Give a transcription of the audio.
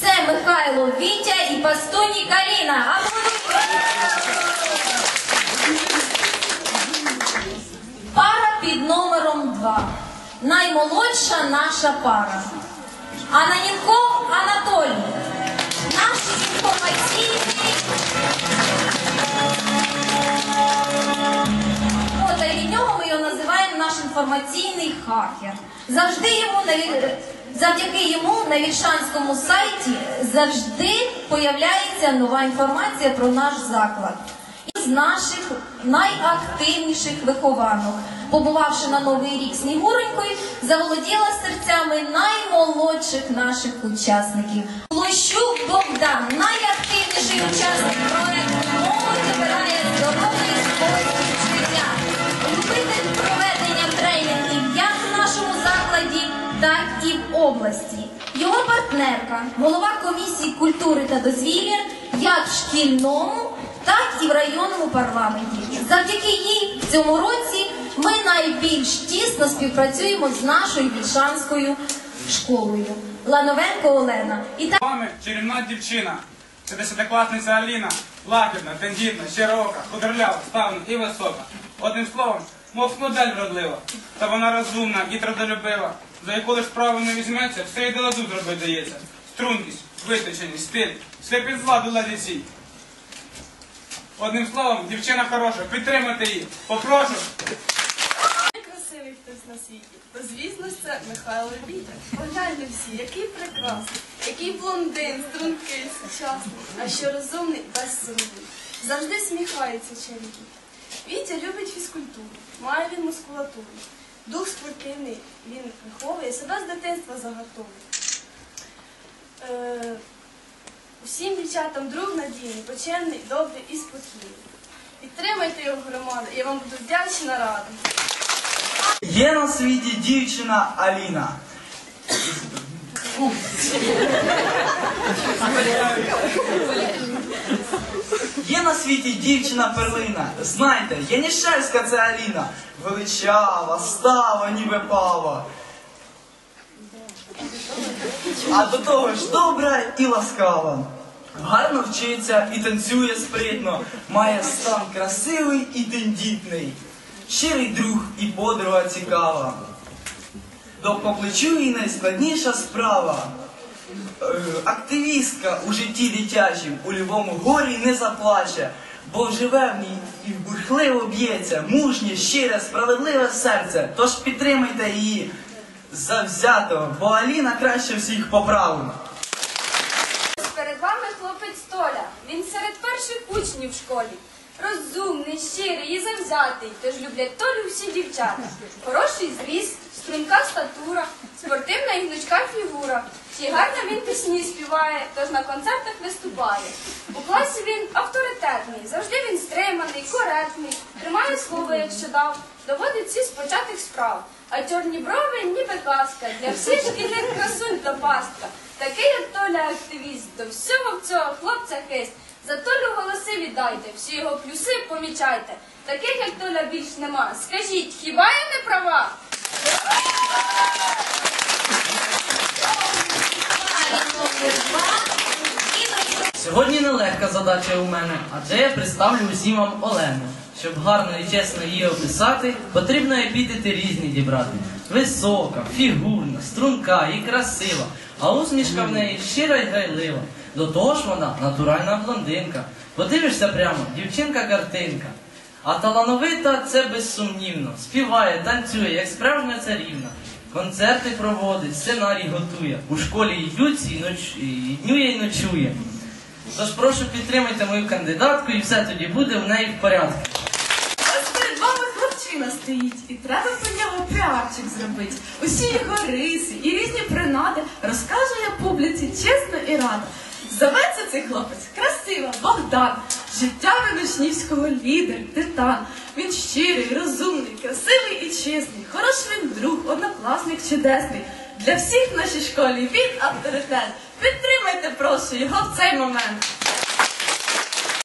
Це Михайло Вітя і Пастуні Каріна. Пара під номером 2. Наймолодша наша пара. Ананенков Анатолій. Наш інформаційний. От, а від нього ми його називаємо наш інформаційний хакер. Завжди йому на ві- завдяки йому на віршанському сайті завжди появляється нова інформація про наш заклад. Із наших найактивніших вихованок, побувавши на Новий рік Снігуренькою, заволоділа серцями наймолодших наших учасників. Лощук Богдан, найактивніший учасник партнерка, голова комісії культури та дозвілля, як в шкільному, так і в районному парламенті. Завдяки їй в цьому році ми найбільш тісно співпрацюємо з нашою вільшанською школою. Лановенко Олена. І так вами чарівна дівчина. Це десятикласниця Аліна, лагідна, тендітна, щирока, худорлява, ставна і висока. Одним словом, мов модель вродлива. Та вона розумна і трудолюбива. За яку лиш справу не візьметься, все й до ладу зробити дається. Стрункість, виточеність, стиль, все під зладу ладіці. Одним словом, дівчина хороша, підтримайте її. Попрошу. Найкрасивий хтось на світі, то звісно це Михайло Вітя. Погляньте всі, який прекрасний, який блондин, стрункий, сучасний, а що розумний, безсумний. Завжди сміхається чоловік. Вітя любить фізкультуру, має він мускулатуру. Дух спортивний, він виховує себе з дитинства загартовує. Е, усім дівчатам друг надійний, почемний, добрий і спокійний. Підтримайте його громаду, я вам буду вдячна рада. Є на світі дівчина Аліна. Світі дівчина перлина. Знайте, Янішевська це Аліна. Величава, става, ніби пава. А до того ж добра і ласкава. Гарно вчиться і танцює спритно, має стан красивий і тендітний. Щирий друг і подруга цікава. До по плечу і найскладніша справа. Е, Активістка у житті дитячім у любому горі не заплаче, бо живе в ній і бурхливо б'ється, мужнє, щире, справедливе серце. Тож підтримайте її завзято, бо Аліна краще всіх по. Перед вами хлопець Толя. Він серед перших учнів в школі. Розумний, щирий і завзятий, тож люблять Толю всі дівчата. Хороший зріст, струнка статура, спортивна і гнучка фігура. Ще гарно він пісні співає, тож на концертах виступає. У класі він авторитетний, завжди він стриманий, коректний, тримає слово, якщо дав, доводить всі спочатих справ. А чорні брови ніби казка, для всіх шкільних красунь то пастка. Такий, як Толя активіст, до всього в цього хлопця хист. За Толю голоси віддайте, всі його плюси помічайте. Таких, як Толя, більш нема. Скажіть, хіба я не права? Сьогодні нелегка задача у мене, адже я представлю усім вам Олену. Щоб гарно і чесно її описати, потрібно епітети різні дібрати. Висока, фігурна, струнка і красива, а усмішка в неї щира й грайлива. До того ж вона натуральна блондинка. Подивишся прямо, дівчинка-картинка. А талановита це безсумнівно. Співає, танцює, як справжня царівна. Концерти проводить, сценарій готує. У школі люці, і, ноч... і днює, і ночує. Тож прошу підтримайте мою кандидатку і все тоді буде в неї в порядку. Ось перед вами хлопчина стоїть, і треба про нього піарчик зробити. Усі його риси і різні принади розкаже я публіці чесно і радо. Зоветься цей хлопець красиво, Богдан, життя учнівського лідер, титан. Він щирий, розумний, красивий і чесний, хороший він друг, однокласник чудесний. Для всіх в нашій школі він авторитет. Підтримайте, прошу, його в цей момент.